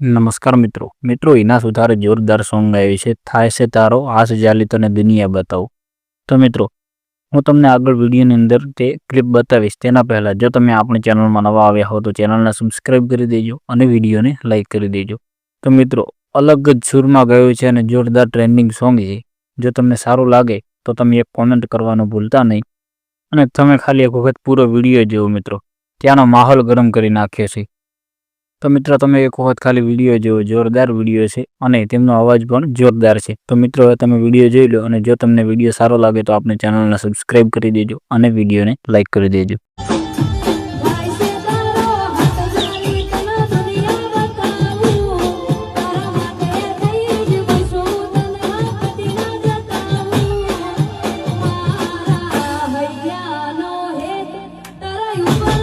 નમસ્કાર મિત્રો. મિત્રો, એના સુધારે જોરદાર સોંગ આવ્યું છે. થાય છે તારો આસ જાલી તને દુનિયા બતાવું. તો મિત્રો, હું તમને આગળ વિડીયોની અંદર તે ક્લિપ બતાવીશ. તેના પહેલાં, જો તમે આપણી ચેનલમાં નવા આવ્યા હો તો ચેનલને સબસ્ક્રાઈબ કરી દેજો અને વિડીયોને લાઇક કરી દેજો. તો મિત્રો, અલગ જ સૂરમાં ગયું છે અને જોરદાર ટ્રેન્ડિંગ સોંગ છે. જો તમને સારું લાગે તો તમે એક કોમેન્ટ કરવાનું ભૂલતા નહીં. અને તમે ખાલી એક વખત પૂરો વીડિયો જેવો મિત્રો. ત્યાંનો માહોલ ગરમ કરી નાખ્યો છે. તો મિત્ર, તમે એક વખત ખાલી વીડિયો જોવો. જોરદાર વીડિયો છે અને તેમનો અવાજ પણ જોરદાર છે. તો મિત્રો તમે વીડિયો જોઈ લો અને જો તમને વીડિયો સારો લાગે તો આપણી ચેનલને સબસ્ક્રાઈબ કરી દેજો અને વિડીયોને લાઇક કરી દેજો. you